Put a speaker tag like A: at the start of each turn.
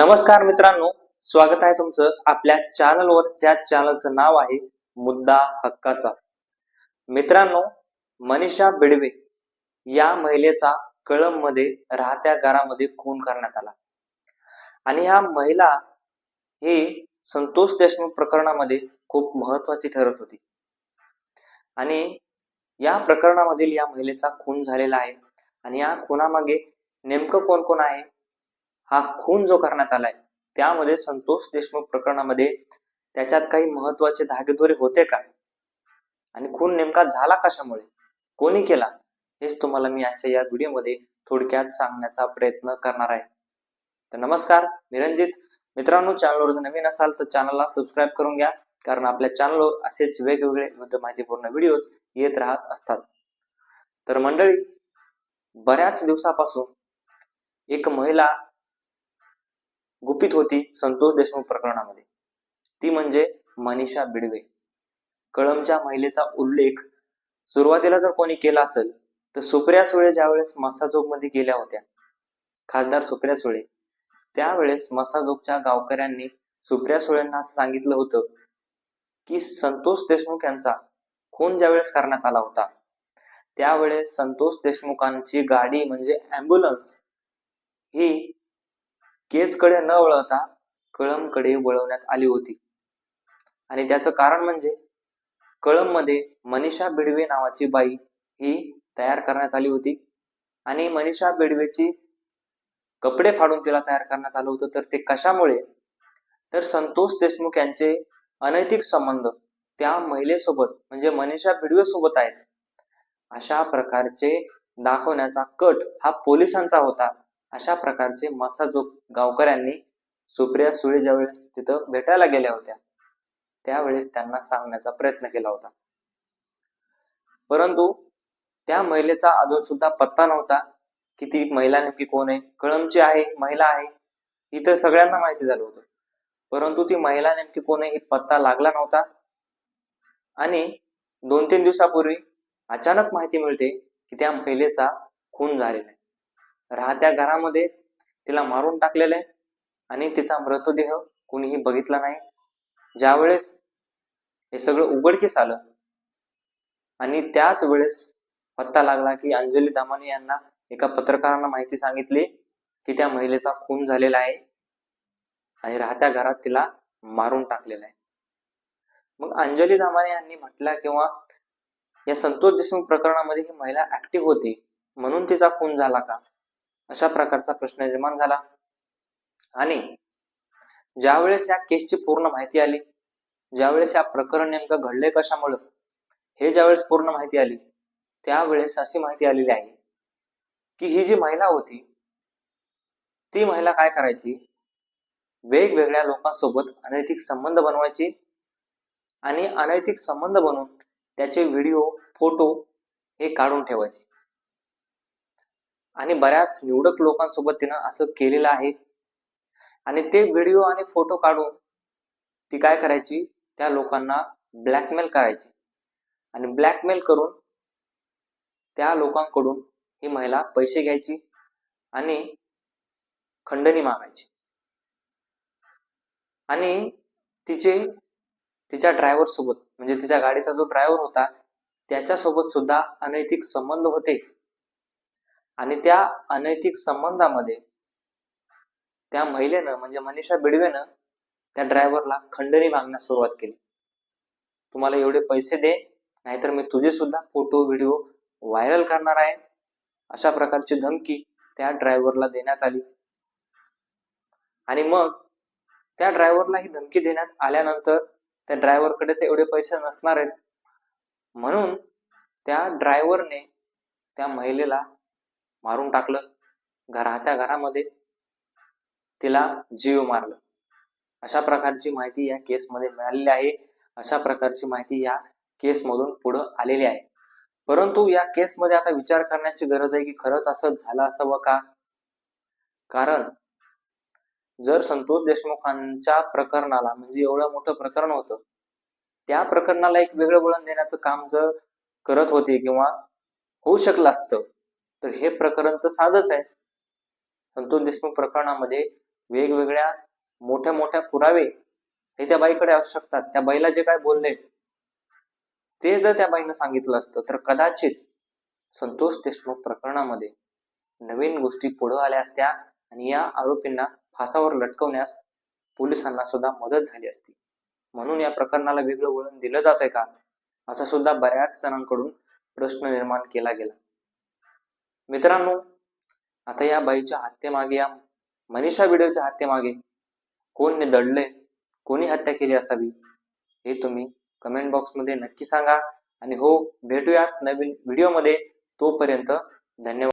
A: नमस्कार मित्रांनो स्वागत आहे तुमचं आपल्या चॅनलवर ज्या चॅनलचं नाव आहे मुद्दा हक्काचा. मित्रांनो मनीषा बिडवे या महिलेचा कळममध्ये राहत्या घरामध्ये खून करण्यात आला. आणि ह्या महिला ही संतोष देशमुख प्रकरणामध्ये खूप महत्वाची ठरत होती. आणि या प्रकरणामधील या महिलेचा खून झालेला आहे. आणि या खुनामागे नेमकं कोण कोण आहे? हा खून जो करण्यात आलाय त्यामध्ये संतोष देशमुख प्रकरणामध्ये त्याच्यात काही महत्त्वाचे धागेदोरे होते का? आणि खून नेमका झाला कशामुळे? कोणी केला? हेच तुम्हाला मी आजच्या या व्हिडिओमध्ये थोडक्यात सांगण्याचा प्रयत्न करणार आहे. तर नमस्कार मी रणजित मित्रांनो चॅनलवर जर नवीन असाल तर चॅनलला सबस्क्राईब करून घ्या कारण आपल्या चॅनलवर असेच वेगवेगळे विविध माहितीपूर्ण व्हिडिओज येत राहत असतात. तर मंडळी बऱ्याच दिवसापासून एक महिला गुपित होती संतोष देशमुख प्रकरणामध्ये. ती म्हणजे मनीषा बिडवे. कळमच्या महिलेचा उल्लेख सुरुवातीला जर कोणी केला असेल तर सुप्रिया सुळे ज्यावेळेस मसाजोगमध्ये गेल्या होत्या खासदार सुप्रिया सुळे त्यावेळेस मसाजोगच्या गावकऱ्यांनी सुप्रिया सुळेंना सांगितलं होतं की संतोष देशमुख यांचा खून ज्यावेळेस करण्यात आला होता त्यावेळेस संतोष देशमुखांची गाडी म्हणजे अँब्युलन्स ही केसकडे न वळवता कळमकडे वळवण्यात आली होती. आणि त्याचं कारण म्हणजे कळममध्ये मनीषा बिडवे नावाची बाई ही तयार करण्यात आली होती. आणि मनीषा बिडवेची कपडे फाडून तिला तयार करण्यात आलं होतं. तर ते कशामुळे? तर संतोष देशमुख यांचे अनैतिक संबंध त्या महिलेसोबत म्हणजे मनीषा बिडवे सोबत आहेत. अशा प्रकारचे दाखवण्याचा कट हा पोलिसांचा होता. अशा प्रकारचे मसाजोग गावकऱ्यांनी सुप्रिया सुळे ज्यावेळेस तिथं भेटायला गेल्या होत्या त्यावेळेस त्यांना सांगण्याचा प्रयत्न केला होता. परंतु त्या महिलेचा अजून सुद्धा पत्ता नव्हता की ती महिला नेमकी कोण आहे कळमची आहे महिला आहे इथं सगळ्यांना माहिती झालं होतं. परंतु ती महिला नेमकी कोण आहे ही पत्ता लागला नव्हता. आणि दोन तीन दिवसापूर्वी अचानक माहिती मिळते की त्या महिलेचा खून झालेला आहे. राहत्या घरामध्ये तिला मारून टाकलेलं आहे आणि तिचा मृतदेह कुणीही बघितला नाही. ज्यावेळेस हे सगळं उघडकीस आलं आणि त्याच वेळेस पत्ता लागला की अंजली दामाने यांना एका पत्रकारांना माहिती सांगितली की त्या महिलेचा खून झालेला आहे आणि राहत्या घरात तिला मारून टाकलेला आहे. मग अंजली दामाने यांनी म्हटलं किंवा या संतोष देशमुख प्रकरणामध्ये ही महिला ऍक्टिव्ह होती म्हणून तिचा खून झाला का? अशा प्रकारचा प्रश्न निर्माण झाला. आणि ज्यावेळेस या केसची पूर्ण माहिती आली ज्यावेळेस या प्रकरण नेमकं घडले कशामुळं हे ज्यावेळेस पूर्ण माहिती आली त्यावेळेस अशी माहिती आलेली आहे की ही जी महिला होती ती महिला काय करायची? वेगवेगळ्या लोकांसोबत अनैतिक संबंध बनवायची आणि अनैतिक संबंध बनवून त्याचे व्हिडिओ फोटो हे काढून ठेवायचे. आणि बऱ्याच निवडक लोकांसोबत तिनं असं केलेलं आहे. आणि ते व्हिडिओ आणि फोटो काढून ती काय करायची? त्या लोकांना ब्लॅकमेल करायची. आणि ब्लॅकमेल करून त्या लोकांकडून ही महिला पैसे घ्यायची आणि खंडणी मागायची. आणि तिचे तिच्या ड्रायव्हर सोबत म्हणजे तिच्या गाडीचा जो ड्रायव्हर होता त्याच्यासोबत सुद्धा अनैतिक संबंध होते. आणि त्या अनैतिक संबंधामध्ये त्या महिलेनं म्हणजे मनीषा बिडवेनं त्या ड्रायव्हरला खंडणी मागण्यास सुरुवात केली. तुम्हाला एवढे पैसे दे नाहीतर मी तुझे सुद्धा फोटो व्हिडिओ व्हायरल करणार आहे. अशा प्रकारची धमकी त्या ड्रायव्हरला देण्यात आली. आणि मग त्या ड्रायव्हरला ही धमकी देण्यात आल्यानंतर त्या ड्रायव्हरकडे ते एवढे पैसे नसणार आहेत. म्हणून त्या ड्रायव्हरने त्या महिलेला मारून टाकलं. राहत्या घरामध्ये तिला जीव मारलं. अशा प्रकारची माहिती या केसमध्ये मिळालेली आहे. अशा प्रकारची माहिती या केसमधून पुढं आलेली आहे. परंतु या केसमध्ये आता विचार करण्याची गरज आहे की खरंच असं झालं असावं का? कारण जर संतोष देशमुखांच्या प्रकरणाला म्हणजे एवढं मोठं प्रकरण होतं त्या प्रकरणाला एक वेगळं वळण देण्याचं काम जर करत होते किंवा होऊ शकलं असतं तर हे प्रकरण तर साधच आहे. संतोष देशमुख प्रकरणामध्ये वेगवेगळ्या मोठ्या मोठ्या पुरावे हे त्या बाईकडे असू शकतात. त्या बाईला जे काय बोलले ते जर त्या बाईनं सांगितलं असतं तर कदाचित संतोष देशमुख प्रकरणामध्ये नवीन गोष्टी पुढे आल्या असत्या आणि या आरोपींना फासावर लटकवण्यास पोलिसांना सुद्धा मदत झाली असती. म्हणून या प्रकरणाला वेगळं वळण दिलं जात आहे का? असा सुद्धा बऱ्याच जणांकडून प्रश्न निर्माण केला गेला. मित्रांनो आता या बाईच्या हत्येमागे या मनीषा व्हिडिओच्या हत्येमागे कोण दडले कोणी हत्या केली असावी हे तुम्ही कमेंट बॉक्समध्ये नक्की सांगा. आणि हो भेटूयात नवीन व्हिडिओमध्ये. तोपर्यंत धन्यवाद.